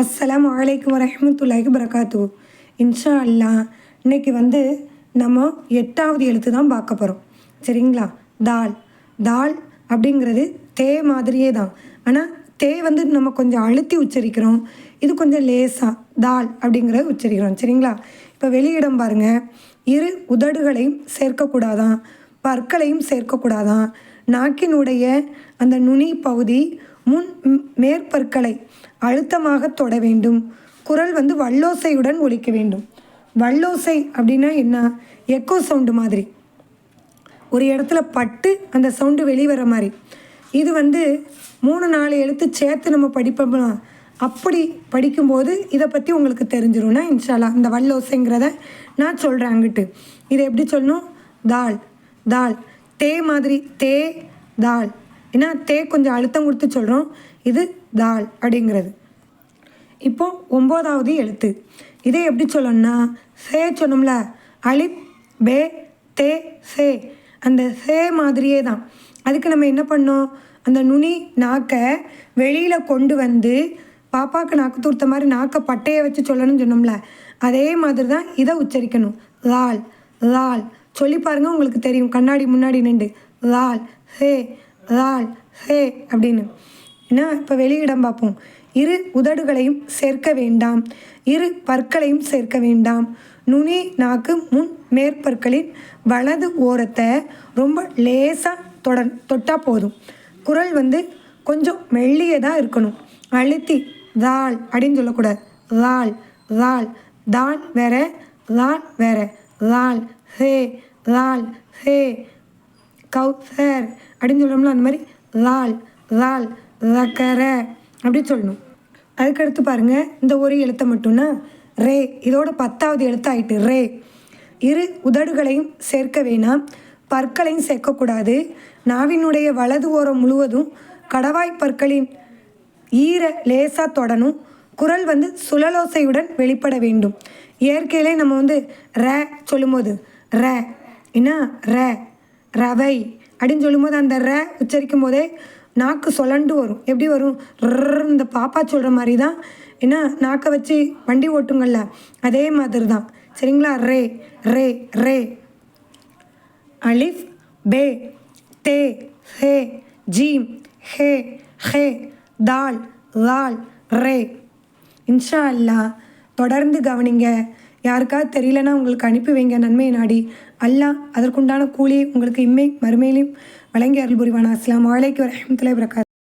அஸ்ஸலாம் வலைக்கம் வரஹமத்துல்லாஹி பரகாத்து இன்ஷா அல்லா இன்னைக்கு வந்து நம்ம எட்டாவது எழுத்து தான் பார்க்க போகிறோம் சரிங்களா? தால். தால் அப்படிங்கிறது தே மாதிரியே தான். ஆனால் தே வந்து நம்ம கொஞ்சம் அழுத்தி உச்சரிக்கிறோம். இது கொஞ்சம் லேசாக தால் அப்படிங்கிறத உச்சரிக்கிறோம். சரிங்களா? இப்போ வெளியிடம் பாருங்கள் இரு உதடுகளையும் சேர்க்கக்கூடாதான். பற்களையும் சேர்க்கக்கூடாதான். நாக்கினுடைய அந்த நுனி பகுதி முன் மேற்பற்களை அழுத்தமாக தொட வேண்டும். குரல் வந்து வல்லோசையுடன் ஒலிக்க வேண்டும். வல்லோசை அப்படின்னா என்ன? எக்கோ சவுண்டு மாதிரி. ஒரு இடத்துல பட்டு அந்த சவுண்டு வெளிவர மாதிரி. இது வந்து மூணு நாலு எழுத்து சேர்த்து நம்ம படிப்போம்னா அப்படி படிக்கும்போது இதை பற்றி உங்களுக்கு தெரிஞ்சிரும்னா இன்ஷாலா இந்த வல்லோசைங்கிறத நான் சொல்கிறேன் அங்கிட்டு. இதை எப்படி சொல்லணும்? தால். தால். தே மாதிரி தே தால். ஏன்னா தே கொஞ்சம் அழுத்தம் கொடுத்து சொல்கிறோம் இது தால் அப்படிங்கிறது. இப்போது ஒம்போதாவது எழுத்து. இதை எப்படி சொல்லணும்னா சே சொன்னோம்ல அலிப் பே தே சே. அந்த சே மாதிரியே தான். அதுக்கு நம்ம என்ன பண்ணோம்? அந்த நுனி நாக்கை வெளியில் கொண்டு வந்து பாப்பாவுக்கு நாக்கு தூர்த்த மாதிரி நாக்கை பட்டையை வச்சு சொல்லணும்னு சொன்னோம்ல அதே மாதிரி தான் இதை உச்சரிக்கணும். லால் லால் சொல்லி பாருங்கள் உங்களுக்கு தெரியும். கண்ணாடி முன்னாடி நின்று லால் ஹே லால் ஹே அப்படின்னு. என்ன? இப்போ வெளியிடம் பார்ப்போம். இரு உதடுகளையும் சேர்க்க வேண்டாம். இரு பற்களையும் சேர்க்க வேண்டாம். நுனி நாக்கு முன் மேற்பற்களின் வலது ஓரத்தை ரொம்ப லேசாக தொட தொட்டால் போதும். குரல் வந்து கொஞ்சம் மெல்லியதாக இருக்கணும். அழுத்தி தாள் அப்படின்னு சொல்லக்கூடாது. தால் தால் தான் வேற தால் வேற. தால் ஹே தால் ஹே. கௌசர் அப்படின்னு சொல்கிறோம்ல அந்த மாதிரி லால் லால் லக்கர அப்படி சொல்லணும். அதுக்கடுத்து பாருங்கள் இந்த ஒரு எழுத்தை மட்டும்னா ரே இதோட பத்தாவது எழுத்து ஆயிட்டு ரே. இரு உதடுகளையும் சேர்க்க வேணாம் பற்களையும் சேர்க்கக்கூடாது. நாவினுடைய வலது ஓரம் முழுவதும் கடவாய் பற்களின் ஈர லேசாக தொடணும். குரல் வந்து சுழலோசையுடன் வெளிப்பட வேண்டும். இயற்கையிலே நம்ம வந்து ர சொல்லும்போது ர என்ன? ர. ரவை அப்படின்னு சொல்லும்போது அந்த ர உச்சரிக்கும் போதே நாக்கு சுழண்டு வரும். எப்படி வரும்? இந்த பாப்பா சொல்கிற மாதிரி தான் என்ன நாக்கை வச்சு வண்டி ஓட்டுங்கள்ல அதே மாதிரி தான் சரிங்களா ரே ரே ரே அலிஃப் பே தே ஹே ஜீம் ஹே ஹே தால் லால் ரே இன்ஷா அல்லா தொடர்ந்து கவனிங்க யாருக்காவது தெரியலன்னா உங்களுக்கு அனுப்பி வைங்க நன்மையை நாடி அல்லாஹ் அதற்குண்டான கூலியை உங்களுக்கு இம்மை மறுமையிலையும் வழங்கி அருள் புரிவானா அஸ்லாம் வாழைக்கு வரமத்துல பிரகாஷ்